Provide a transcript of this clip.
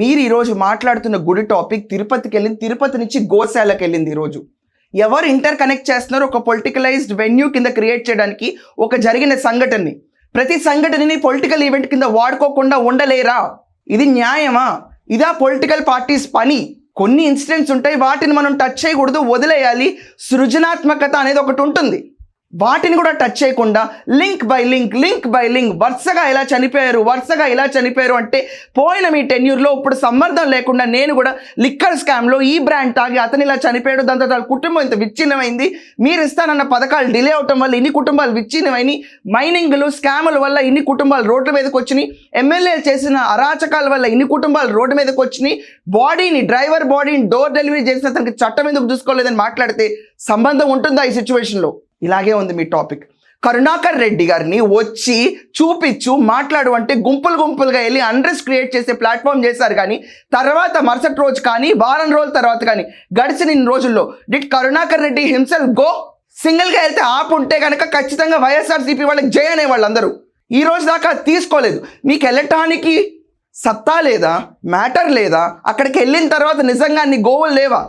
మీరు ఈరోజు మాట్లాడుతున్న గుడి టాపిక్ తిరుపతికి వెళ్ళింది తిరుపతి నుంచి గోశాలకు వెళ్ళింది ఈరోజు ఎవరు ఇంటర్ కనెక్ట్ చేస్తున్నారో ఒక పొలిటికలైజ్డ్ వెన్యూ కింద క్రియేట్ చేయడానికి ఒక జరిగిన సంఘటనని. ప్రతి సంఘటనని పొలిటికల్ ఈవెంట్ కింద వాడుకోకుండా ఉండలేరా? ఇది న్యాయమా? ఇదా పొలిటికల్ పార్టీస్ పని? కొన్ని ఇన్సిడెంట్స్ ఉంటాయి వాటిని మనం టచ్ చేయకూడదు వదిలేయాలి. సృజనాత్మకత అనేది ఒకటి ఉంటుంది. వాటిని కూడా టచ్ చేయకుండా link by link link by link వరుసగా ఇలా చనిపోయారు వరుసగా ఇలా చనిపోయారు అంటే పోయిన మీ టెన్యూర్లో ఇప్పుడు సంబంధం లేకుండా నేను కూడా లిక్కర్ స్కామ్లో ఈ బ్రాండ్ తాగి అతను ఇలా చనిపోయాడు దాంతో వాళ్ళ కుటుంబం ఇంత విచ్ఛిన్నమైంది మీరు ఇస్తానన్న పథకాలు డిలే అవటం వల్ల ఇన్ని కుటుంబాలు విచ్ఛిన్నమైనవి మైనింగ్లు స్కాముల వల్ల ఇన్ని కుటుంబాలు రోడ్ల మీదకి వచ్చినాయి ఎమ్మెల్యేలు చేసిన అరాచకాల వల్ల ఇన్ని కుటుంబాలు రోడ్డు మీదకి వచ్చినాయి బాడీని డ్రైవర్ బాడీని డోర్ డెలివరీ చేసిన అతనికి చట్టం ఎందుకు చూసుకోలేదని మాట్లాడితే సంబంధం ఉంటుందా ఈ సిచ్యువేషన్లో ఇలాగే ఉంది మీ టాపిక్. కరుణాకర్ రెడ్డి గారిని వచ్చి చూపించు మాట్లాడు అంటే గుంపులు గుంపులుగా వెళ్ళి అండ్రెస్ క్రియేట్ చేసే ప్లాట్ఫామ్ చేశారు కానీ తర్వాత మరుసటి రోజు కానీ వారం రోజుల తర్వాత కానీ గడిచిన ఇన్ని రోజుల్లో డిట్ కరుణాకర్ రెడ్డి హిమ్సెల్ గో సింగిల్గా వెళ్తే ఆపు ఉంటే కనుక ఖచ్చితంగా వైఎస్ఆర్సీపీ వాళ్ళకి జై అనే వాళ్ళందరూ. ఈ రోజు దాకా తీసుకోలేదు. మీకు వెళ్ళటానికి సత్తా లేదా? మ్యాటర్ లేదా? అక్కడికి వెళ్ళిన తర్వాత నిజంగా అన్ని గోవులు లేవా?